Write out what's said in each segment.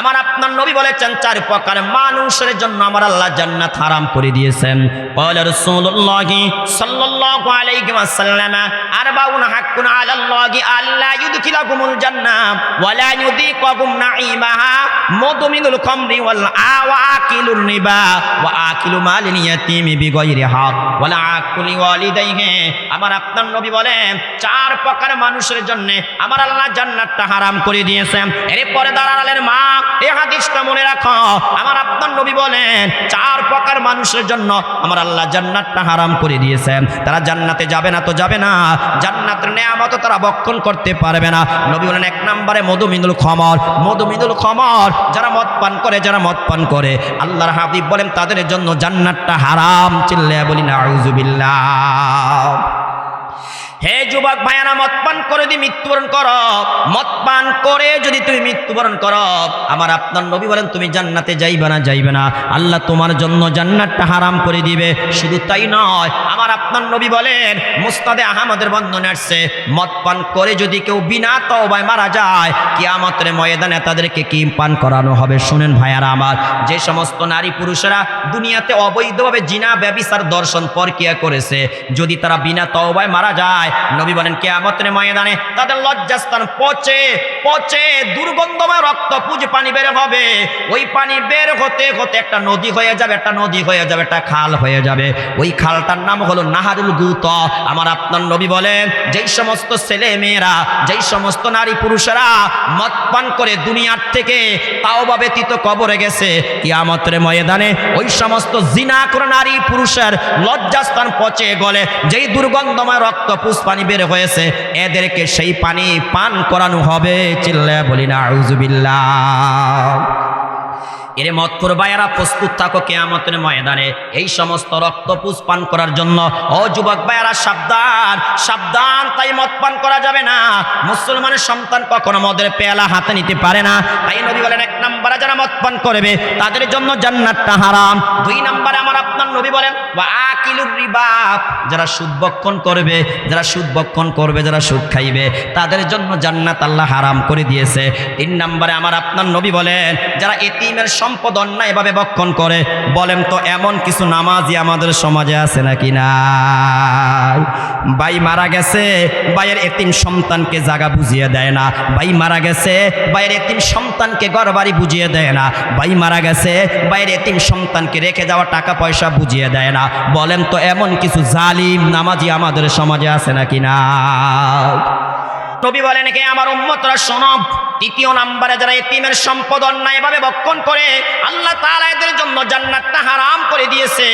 আমার আপনার নবী বলেছেন, চার প্রকার মানুষের জন্য আমার আল্লাহ জান্নাত হারাম করে দিয়েছেন। ক্বালা রাসূলুল্লাহি সাল্লাল্লাহু আলাইহি ওয়াসাল্লাম, আরবাউন হাক্কুন আলাল্লাহি আল্লা ইউদখিলাকুমুল জান্নাহ ওয়া লা ইউদিকুকুম নাঈমাহা মুদমিনুল খামরি ওয়াল আওয়াকিলুর রিবা ওয়া আকিলু মালিল ইয়াতীমি বিগাইরি হক ওয়া লা আকুলি ওয়ালিদাইহি। আমার আপনার নবী বলেন, চার প্রকার মানুষের জন্য আমার আল্লাহ জান্নাতটা হারাম করে দিয়েছেন। এরপরে দাঁড়ালেন মা এ হাদিসটা মনে আমার নবী বলেন, চার প্রকার মানুষের জন্য আমার আল্লাহ জান্নাতটা হারাম করে তারা জান্নাতে যাবে না তো যাবে না। তারা করতে পারবে না। নবী বলেন, এক নম্বরে যারা মদ পান করে, যারা মদ পান করে। আল্লাহর হাবিব বলেন, তাদের জন্য জান্নাতটা হারাম। চিল্লে বলি না হে যুবক ভাইয়ারা মদ পান করে যদি মৃত্যুবরণ কর। মদ পান করে যদি তুমি মৃত্যুবরণ কর, আমার আপনার নবী বলেন, তুমি জান্নাতে যাইবে না যাইবে না। আল্লাহ তোমার জন্য জান্নাতটা হারাম করে দিবে। শুধু তাই নয় আমার আপনার নবী বলেন, মুস্তাদে আহমদের বন্ধনে আসছে, মদ পান করে যদি কেউ বিনা তওবায় মারা যায়, কিয়ামতের ময়দানে তাদেরকে কি পান করানো হবে? শুনেন ভাইয়ারা আমার, যে সমস্ত নারী পুরুষেরা দুনিয়াতে অবৈধভাবে জিনা, ব্যবিচার, দর্শন, পরকিয়া করেছে, যদি তারা বিনা তওবায় মারা যায়, নবী বলেন, কেয়ামতের ময়দানে তাদের লজ্জাস্থান পচে পচে দুর্গন্ধময় রক্ত পুজ পানি বের হবে। ওই পানি বের হতে হতে একটা নদী হয়ে যাবে, একটা নদী হয়ে যাবে, একটা খাল হয়ে যাবে। ওই খালটার নাম হলো নাহারুল গুত। আমার আপনার নবী বলেন, যেই সমস্ত ছেলে মেয়েরা যেই সমস্ত নারী পুরুষেরা মদ পান করে দুনিয়ার থেকে তাও বা ব্যতীত কবরে গেছে, কিয়ামতের ময়দানে ওই সমস্ত জিনা করে নারী পুরুষের লজ্জাস্থান পচে গলে, যেই দুর্গন্ধময় রক্ত পুষ পানি বের হয়েছে, এদেরকে সেই পানি পান করানো হবে। চিল্লা বলি না আউজুবিল্লাহ এরে মৎকর বায়ারা প্রস্তুত থাকো কেয়ামতের ময়দানে। এই সমস্ত রক্তপুষ পান করার জন্য। ও যুবক বায়ারা সাবধান সাবধান, তাই মদ পান করা যাবে না। মুসলমানের সন্তান কখনো মদের পেয়ালা হাতে নিতে পারে না। তাই নবী বলেন, এক নম্বরে যারা মদ পান করবে, তাদের জন্য জান্নাতটা হারাম। দুই নম্বরে আমার আপনার নবী বলেন যারা সুদ বক্ষণ করবে, যারা সুদ বক্ষণ করবে, যারা সুদ খাইবে, তাদের জন্য জান্নাত আল্লাহ হারাম করে দিয়েছে। তিন নম্বরে আমার আপনার নবী বলেন, যারা এতিমের সম্পদ অন্যায়ভাবে বক্ষণ করে, বলেন তো এমন কিছু নামাজি আমাদের সমাজে আছে নাকি না ভাই মারা গেছে, ভাইয়ের এতিম সন্তানকে জাগা বুঝিয়ে দেয় না। ভাই মারা গেছে, ভাইয়ের এতিম সন্তানকে ঘর বুঝিয়ে দেয় না। ভাই মারা গেছে, ভাইয়ের এতিম সন্তানকে রেখে যাওয়া টাকা পয়সা বুঝিয়ে দেয় না। বলেন তো, এমন কিছু জালিম নামাজি আমাদের সমাজে আছে নাকি না? নবী বলেন কে আমার উম্মতরা শোনব তৃতীয় নাম্বারে যারা এতিমের সম্পদ অন্যায়ভাবে বক্ষণ করে আল্লাহ তাআলা এদের জন্য জান্নাতটা হারাম করে দিয়েছে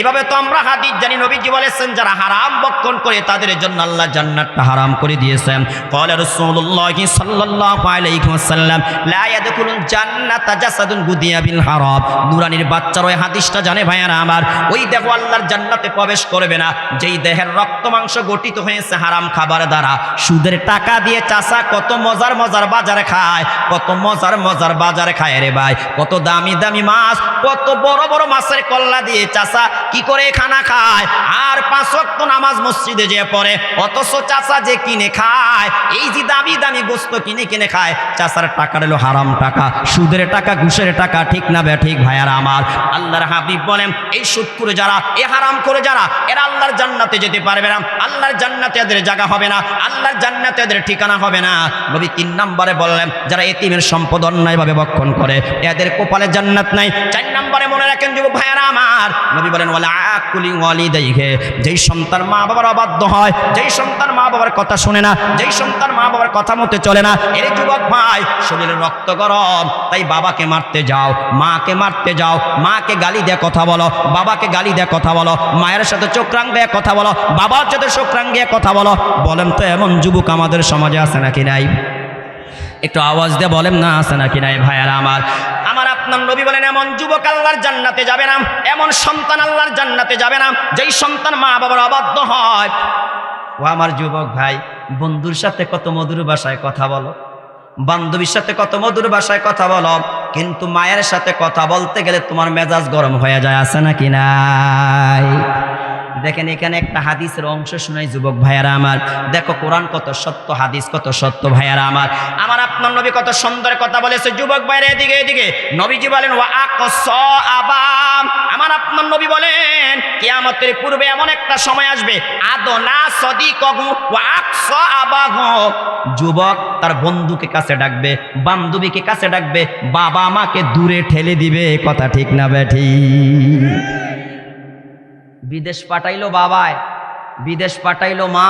এভাবে তো আমরা হাদিস জানি নবীজি বলেছেন যারা হারাম বক্ষণ করে তাদের জন্য আল্লাহ জান্নাতটা হারাম করে দিয়েছেন قال رسول الله صلى الله عليه وسلم لا يدخل الجنة جسد غذي بالحرام নুরানির বাচ্চার ওই হাদিসটা জানে ভাইয়ারা আমার ওই দেহ আল্লাহর জান্নাতে প্রবেশ করবে না যেই দেহের রক্ত মাংস গঠিত হয়েছে হারাম খাবার দ্বারা সুদের টাকা দিয়ে চাষা কত মজার মজার বাজারে খায়, কত মজার মজার বাজারে খায় রে ভাই, কত দামি দামি মাছ, কত বড় বড় মাছের কল্লা দিয়ে চাষা কি করে খানা খায়, আর পাঁচ ওয়াক্ত নামাজ মসজিদে যে পড়ে, অথচ চাষা যে কিনে খায়, এই যে দামি দামি গোস্ত কিনে কিনে খায়, চাষার টাকা হলো হারাম টাকা, সুদের টাকা, ঘুষের টাকা, ঠিক না বে ঠিক ভাইয়ার আমার আল্লাহর হাবিব বলেন, এই সুদ করে যারা, এ হারাম করে যারা, এরা আল্লাহর জান্নাতে যেতে পারবে না, আল্লাহর জান্নাতে এদের জায়গা হবে না, আল্লাহর জান্নাতে এদের ঠিকানা হবে না, নবী তিন নম্বরে বললেন, যারা এতিমের সম্পদ অন্যায়ভাবে বক্ষণ করে, এদের কপালে জান্নাত নাই। চার নম্বরে মনে রাখেন, যুবক ভাইয়ারা আমার, নবী বলেন বলে আকুলি ওয়ালি দেখে যেই সন্তান মা বাবার অবাধ্য হয়, যেই সন্তান মা বাবার কথা শুনে না, যেই সন্তান মা বাবার কথা মতে চলে না, এর যুবক ভাই, শরীরে রক্ত গরম, তাই বাবাকে মারতে যাও, মাকে মারতে যাও, মাকে গালি দেয়া কথা বলো, বাবাকে গালি দেয়া কথা বলো, মায়ের সাথে চোখরাং দেয়া কথা বলো, বাবার সাথে চোখরাং দিয়ে কথা বলো। বলেন তো, এমন যুবক আমাদের সমাজে আছে নাকি নাই? একটু আওয়াজ দিয়ে বলেন, না, আছে না নাকি নাই ভাইয়ারা আমার? আমার আপনার নবী বলেন, এমন যুবক আল্লাহর জান্নাতে যাবে না, এমন সন্তান আল্লাহর জান্নাতে যাবে না, যেই সন্তান মা বাবার অবাধ্য হয়। ও আমার যুবক ভাই, বন্ধুর সাথে কত মধুর ভাষায় কথা বলো। বান্ধবীর সাথে কত মধুর ভাষায় কথা বলো। কিন্তু মায়ের সাথে কথা বলতে গেলে তোমার মেজাজ গরম হয়ে যায়, আছে নাকি নাই? দেখেন এখানে একটা হাদিসের অংশ শুনাই, যুবক ভাইয়ারা আমার। দেখো, কোরআন কত সত্য, হাদিস কত সত্য ভাইয়ারা আমার। আমার আপনার নবী কত সুন্দর কথা বলেছে। যুবক ভাইরা এদিকে এদিকে। নবীজি বলেন ওয়া আবাম আমার আপনার নবী বলেন, কিয়ামতের পূর্বে এমন একটা সময় আসবে। আদনা সদিকহু ওয়া আকস আবাহু। যুবক তার বন্ধুকে কাছে ডাকবে, বান্ধবীকে কাছে ডাকবে বাবা মাকে দূরে ঠেলে দিবে। কথা ঠিক না, বেঠি। বিদেশ পাঠাইলো বাবায় বিদেশ পাঠাইলো মা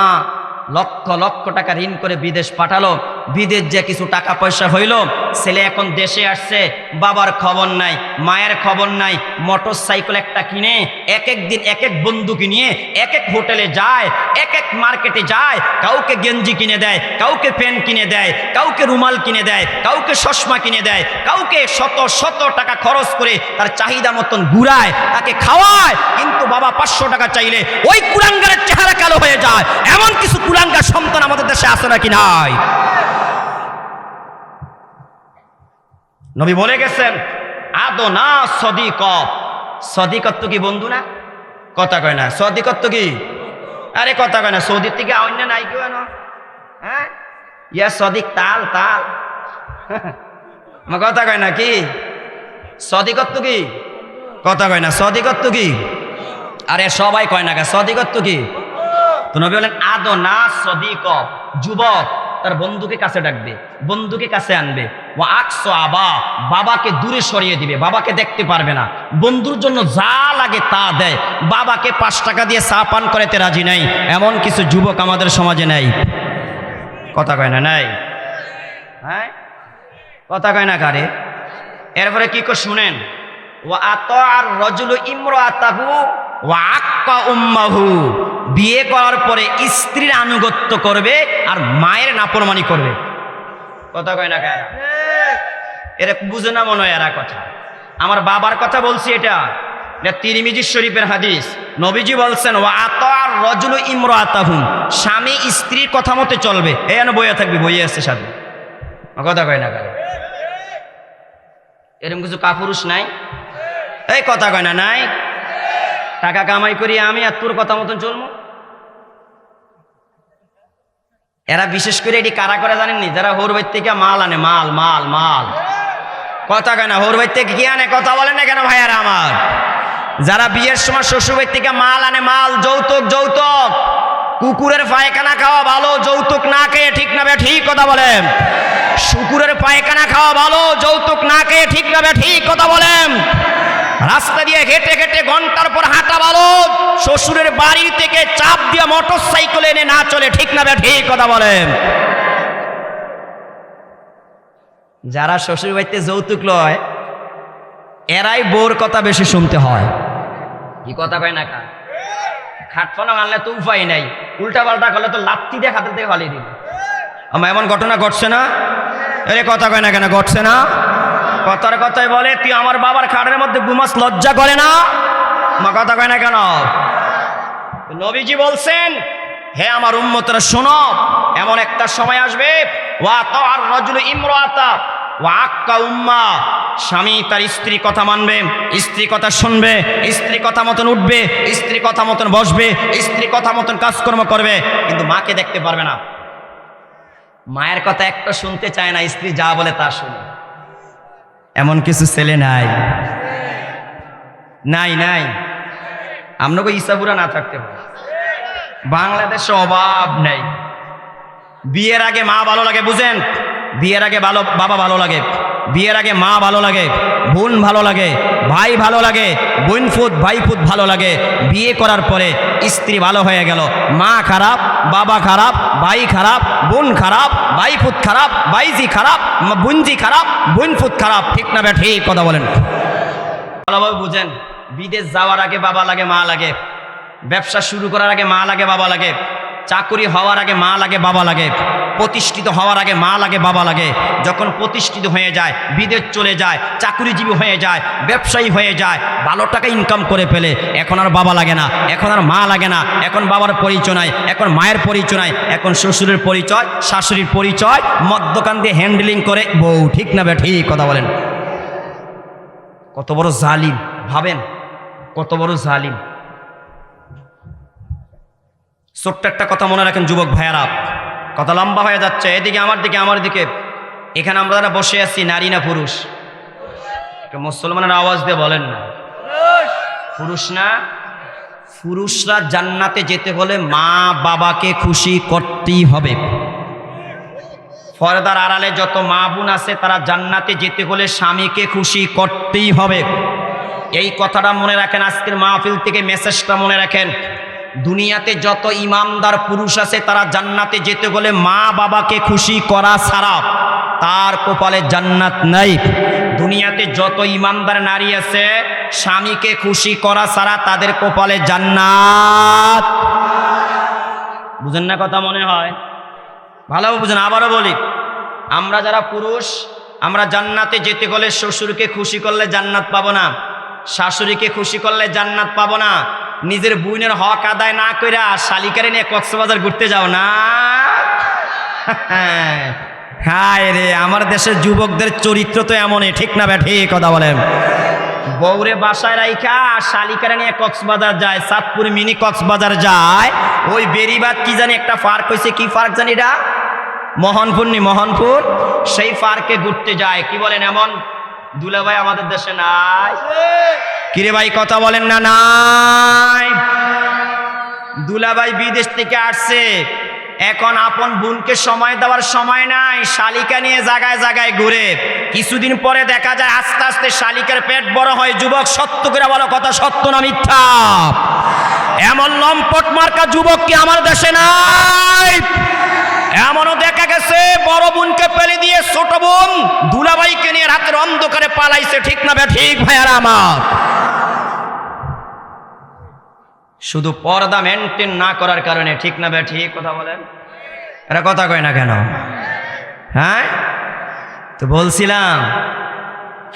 লক্ষ লক্ষ টাকা ঋণ করে বিদেশ পাঠালো। বিদেশ যে কিছু টাকা পয়সা হইল, ছেলে এখন দেশে আসছে, বাবার খবর নাই, মায়ের খবর নাই মোটর সাইকেল একটা কিনে, এক এক দিন এক এক বন্ধুকে নিয়ে, এক এক হোটেলে যায়, এক এক মার্কেটে যায়, কাউকে গেঞ্জি কিনে দেয়, কাউকে পেন কিনে দেয়, কাউকে রুমাল কিনে দেয়, কাউকে চশমা কিনে দেয়, কাউকে শত শত টাকা খরচ করে তার চাহিদা মতন ঘুরায়, তাকে খাওয়ায়, কিন্তু বাবা পাঁচশো টাকা চাইলে ওই কুলাঙ্গারের চেহারা কালো হয়ে যায়। এমন কিছু কুলাঙ্গার সন্তান আমাদের দেশে আছে নাকি নাই? নবী বলে গেছেন আদো না সদিক। সদিকত্ব কি বন্ধু না? কথা কয় না। সদিকত্ব কি? আরে কথা কয় না। সৌদির থেকে অন্য নাই কেউ না হ্যাঁ? ইয়া সদিক তাল তাল। কথা কয় না কি? সদিকত্ব কি? কথা কয় না। সদিকত্ব কি? আরে সবাই কয় না সদিকত্ব কি? তো নবী বলেন আদো না সদিক। যুবক। তার বন্ধুকে কাছে ডাকবে, বন্ধুকে কাছে আনবে। ও আকসো আবা, বাবাকে দূরে সরিয়ে দিবে, বাবাকে দেখতে পারবে না। বন্ধুর জন্য যা লাগে তা দেয়। বাবাকে পাঁচ টাকা দিয়ে চা পান করাতে রাজি নাই। এমন কিছু যুবক আমাদের সমাজে নাই। কথা কয় না, নাই? হ্যাঁ কথা কয় না কারে? এরপরে কি কো শুনেন? ও আত আর রজুল ইমর আতাহু ও আক্কা উম্মাহু। বিয়ে করার পরে স্ত্রীর আনুগত্য করবে আর মায়ের নাপরমানি করবে। কথা কয় না কারা? এরা বুঝে না মনে হয় এরা কথা। আমার বাবার কথা বলছি এটা। এটা তিরিমিজি শরীফের হাদিস। নবীজি বলছেন ও আত আর রজুল ইমর আতাহুম স্বামী স্ত্রীর কথা মতে চলবে। এই যেন বইয়া থাকবি, বইয়ে আসছে সাথে। কথা কয় না কারে? এরকম কিছু কাপুরুষ নাই? এই কথা কয় না, নাই? টাকা কামাই করি আমি আর তোর কথা মতন চলবো? এরা বিশেষ করে এটি কারা করে জানেননি? যারা হোর বাইর থেকে মাল আনে, মাল মাল মাল। কথা কেন হোর বাইর থেকে কি আনে? কথা বলে না কেন ভাইয়ারা আমার? যারা বিয়ের সময় শ্বশুর বাড়ি থেকে মাল আনে, মাল, যৌতুক যৌতুক। কুকুরের পায়খানা খাওয়া ভালো, যৌতুক না খেয়ে ঠিক না ঠিক, কথা বলেন। শুকুরের পায়খানা খাওয়া ভালো, যৌতুক না খেয়ে ঠিক না ঠিক, কথা বলেন। রাস্তা দিয়ে হেঁটে হেঁটে ঘণ্টার পর হাঁটা ভালো। শ্বশুরের বাড়ি থেকে চাপ দিয়ে মোটর সাইকেল এনে না চলে, ঠিক না বে, ঠিক কথা বলেন। যারা শ্বশুর বাড়িতে যৌতুক লয়, এরাই বোর কথা বেশি শুনতে হয়। কি কথা কয় না কা খাটফানো আনলে তো উপায় নাই। উল্টা পাল্টা করলে তো লাত্তি দিয়ে হাতে দিয়ে ফালিয়ে দিবে। আমার এমন ঘটনা ঘটছে না? আরে কথা কয় না কেন, ঘটছে না? কথার কথাই বলে, তুই আমার বাবার খাটের মধ্যে গুমাস লজ্জা করে না? মা কথা কয় না কেন? নবীজি বলছেন, হে আমার উম্মতরা, শোনো, এমন একটা সময় আসবে, ওয়া তো আর রজুল ইমরাতা, ওয়া আক্কা উম্মা, স্বামী তার স্ত্রী কথা মানবে, স্ত্রী কথা শুনবে, স্ত্রী কথা মতন উঠবে, স্ত্রী কথা মতন বসবে, স্ত্রী কথা মতন কাজকর্ম করবে, কিন্তু মাকে দেখতে পারবে না। মায়ের কথা একটা শুনতে চায় না, স্ত্রী যা বলে তা শুনে। এমন কিছু ছেলে নাই। নাই নাই। আপনাকে ইসাবুরা না থাকতে পারে। বাংলাদেশে অভাব নেই। বিয়ের আগে মা ভালো লাগে, বুঝেন? বিয়ের আগে ভালো বাবা ভালো লাগে। বিয়ের আগে মা ভালো লাগে। বোন ভালো লাগে, ভাই ভালো লাগে, বোন ফুত, ভাই ফুত ভালো লাগে। বিয়ে করার পরে স্ত্রী ভালো হয়ে গেল, মা খারাপ, বাবা খারাপ, ভাই খারাপ, বোন খারাপ, ভাই ফুত খারাপ, ভাইজি খারাপ বোনজি খারাপ, বোন ফুত খারাপ। ঠিক না বে, ঠিক কথা বলেন। ভালোভাবে বুঝেন, বিদেশ যাওয়ার আগে বাবা লাগে, মা লাগে। ব্যবসা শুরু করার আগে মা লাগে, বাবা লাগে। চাকরি হওয়ার আগে মা লাগে, বাবা লাগে, প্রতিষ্ঠিত হওয়ার আগে মা লাগে, বাবা লাগে। যখন প্রতিষ্ঠিত হয়ে যায়, বিদেশ চলে যায়, চাকরিজীবী হয়ে যায়, ব্যবসায়ী হয়ে যায়, ভালো টাকা ইনকাম করে ফেলে, এখন আর বাবা লাগে না, এখন আর মা লাগে না, এখন বাবার পরিচয় নাই, এখন মায়ের পরিচয় নাই, এখন শ্বশুরের পরিচয়, শাশুড়ির পরিচয় মদ্যকান দিয়ে হ্যান্ডেলিং করে, বউ, ঠিক না বে, ঠিক কথা বলেন। কত বড় জালিম, ভাবেন? কত বড় জালিম। ছোট্ট একটা কথা মনে রাখেন, যুবক ভাইয়ারা। কথা লম্বা হয়ে যাচ্ছে, এদিকে আমার দিকে আমার দিকে। এখানে আমরা যারা বসে আছি, নারী না পুরুষ? মুসলমানের আওয়াজ দিয়ে বলেন না। পুরুষ না? পুরুষরা জান্নাতে যেতে হলে মা বাবাকে খুশি করতেই হবে। পর্দার আড়ালে যত মা বোন আছে, তারা জান্নাতে যেতে হলে স্বামীকে খুশি করতেই হবে। এই কথাটা মনে রাখেন, আজকের মাহফিল থেকে মেসেজটা মনে রাখেন। দুনিয়াতে যত ইমামদার পুরুষ আছে, তারা জান্নাতে যেতে হলে মা বাবাকে খুশি করা ছাড়া তার কপালে জান্নাত নাই। দুনিয়াতে যত ইমানদার নারী আছে, স্বামীকে খুশি করা ছাড়া তাদের কপালে জান্নাত। বুঝেন না কথা মনে হয়? ভালো বুঝেন, আবারও বলি, আমরা যারা পুরুষ, আমরা জান্নাতে যেতে গেলে শ্বশুরকে খুশি করলে জান্নাত পাবো না, শাশুড়িকে খুশি করলে জান্নাত পাবো না। নিজের বুইনের হক আদায় না কইরা শালিকারে নিয়ে কক্সবাজার ঘুরতে যাও না। হায় রে, আমার দেশের যুবকদের চরিত্র তো এমনই, ঠিক না ব্যাঠি কথা বলেন। বৌরে বাসায় রাইখা, শালিকারা নিয়ে কক্সবাজার যায় সাতপুর মিনি কক্সবাজার যায়। ওই বেরিবাদ কি জানি একটা পার্ক হয়েছে কি পার্ক জানি এটা? মোহনপুর নি, মোহনপুর। সেই পার্কে ঘুরতে যায়, কি বলেন এমন? দুলাভাই আমাদের দেশে নাই। কিরে ভাই, কথা বলেন না, নাই। দুলাভাই বিদেশ থেকে আসছে। এখন আপন বোনকে সময় দেওয়ার সময় নাই, শালিকা নিয়ে জায়গায় জায়গায় ঘুরে। কিছুদিন পরে দেখা যায় আস্তে আস্তে শালিকার পেট বড় হয়। যুবক, সত্য করে বলো, কথা সত্য না মিথ্যা? এমন লম্পট মার্কা যুবক কি আমার দেশে নাই? এমনও দেখা গেছে, বড় বোনকে পেলে দিয়ে ছোট বোন দুলাভাইকে নিয়ে রাতের অন্ধকারে পালাইছে। ঠিক না বে, ঠিক ভাইয়ারা আমার। শুধু পর্দা মেনটেন না করার কারণে, ঠিক না বে ঠিক কথা বলেন? এরা কথা কয় না কেন? হ্যাঁ? তো বলছিলাম,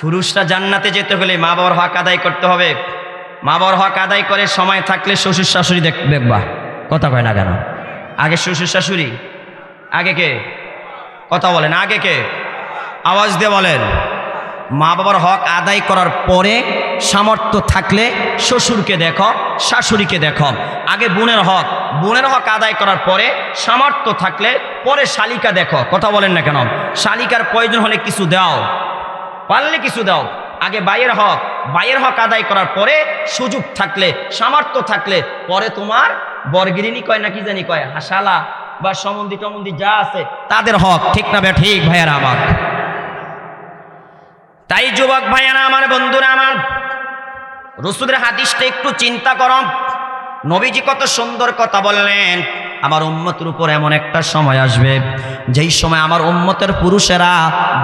পুরুষরা জান্নাতে যেতে হলে মা বাবার হক আদায় করতে হবে। মা বাবার হক আদায় করে সময় থাকলে শ্বশুর শাশুড়ি দেখ, দেখবা। কথা কয় না কেন? আগে শ্বশুর শাশুড়ি আগে কে? কথা বলেন, আগে কে? আওয়াজ দিয়ে বলেন। মা বাবার হক আদায় করার পরে সামর্থ্য থাকলে শ্বশুরকে দেখো, শাশুড়িকে দেখো। আগে বোনের হক। বোনের হক আদায় করার পরে সামর্থ্য থাকলে পরে শালিকা দেখো। কথা বলেন না কেন? শালিকার প্রয়োজন হলে কিছু দাও। পারলে কিছু দাও। আগে বাইয়ের হক। বাইয়ের হক আদায় করার পরে সুযোগ থাকলে, সামর্থ্য থাকলে পরে তোমার বরগিরিনি কয় না কি জানি কয়? হাসালা বা সম্বন্ধী টমন্দি যা আছে তাদের হক। ঠিক না বে ঠিক ভাইয়ারা আমার। তাই যুবক ভাইয়ারা, আমার বন্ধুরা আমার রসুদের হাদিসটা একটু চিন্তা করম নবীজি কত সুন্দর কথা বললেন। আমার উম্মতের উপর এমন একটা সময় আসবে, যেই সময় আমার উম্মতের পুরুষেরা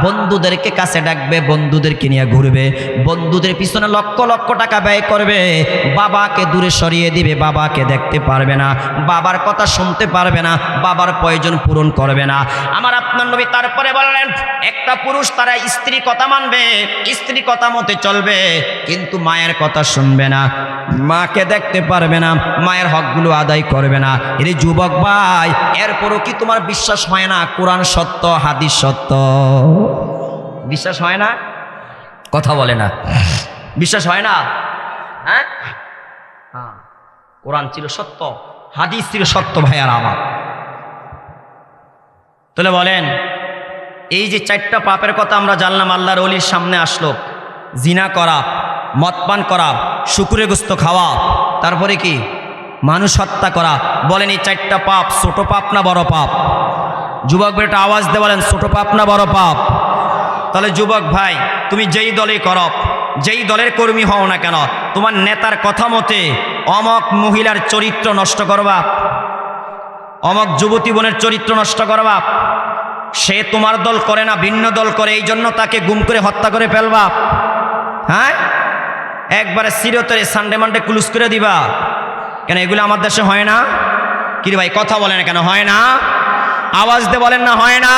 বন্ধুদেরকে কাছে ডাকবে, বন্ধুদেরকে নিয়ে ঘুরবে, বন্ধুদের পিছনে লক্ষ লক্ষ টাকা ব্যয় করবে, বাবাকে দূরে সরিয়ে দিবে, বাবাকে দেখতে পারবে না, বাবার কথা শুনতে পারবে না, বাবার প্রয়োজন পূরণ করবে না। আমার আপনার নবী তারপরে বললেন, একটা পুরুষ তারা স্ত্রী কথা মানবে স্ত্রী কথা মতে চলবে, কিন্তু মায়ের কথা শুনবে না। মাকে দেখতে পারবে না, মায়ের হকগুলো আদায় করবে না। এর যুবক ভাই, এরপরও কি তোমার বিশ্বাস হয় না? কোরআন সত্য, হাদিস সত্য? বিশ্বাস হয় না? কথা বলে না। বিশ্বাস হয় না? হ্যাঁ? হ্যাঁ। কোরআন ছিল সত্য, হাদিস ছিল সত্য ভাইয়ার আমার। তাহলে বলেন, এই যে চারটা পাপের কথা আমরা জানলাম, আল্লাহর অলির সামনে আসলো। জিনা করা মদপান করা শুকুরে গোস্ত খাওয়া। তারপরে কি? মানুষ হত্যা করা। বলেন এই চারটা পাপ, ছোট পাপ না বড় পাপ? যুবক বেটা আওয়াজ দিয়ে বলেন, ছোট পাপ না বড় পাপ? তাহলে যুবক ভাই, তুমি যেই দলে করপ যেই দলের কর্মী হও না কেন, তোমার নেতার কথা মতে অমক মহিলার চরিত্র নষ্ট করবা? অমক যুবতী বোনের চরিত্র নষ্ট করবা? সে তোমার দল করে না, ভিন্ন দল করে এই জন্য তাকে গুম করে হত্যা করে ফেলবা? হ্যাঁ? একবারে সিরতরে সানডে মানডে ক্লুজ করে দিবা। কেন, এগুলো আমার দেশে হয় না? কিরে ভাই, কথা বলে না কেন? হয় না? আওয়াজ দিয়ে বলেন না, হয় না?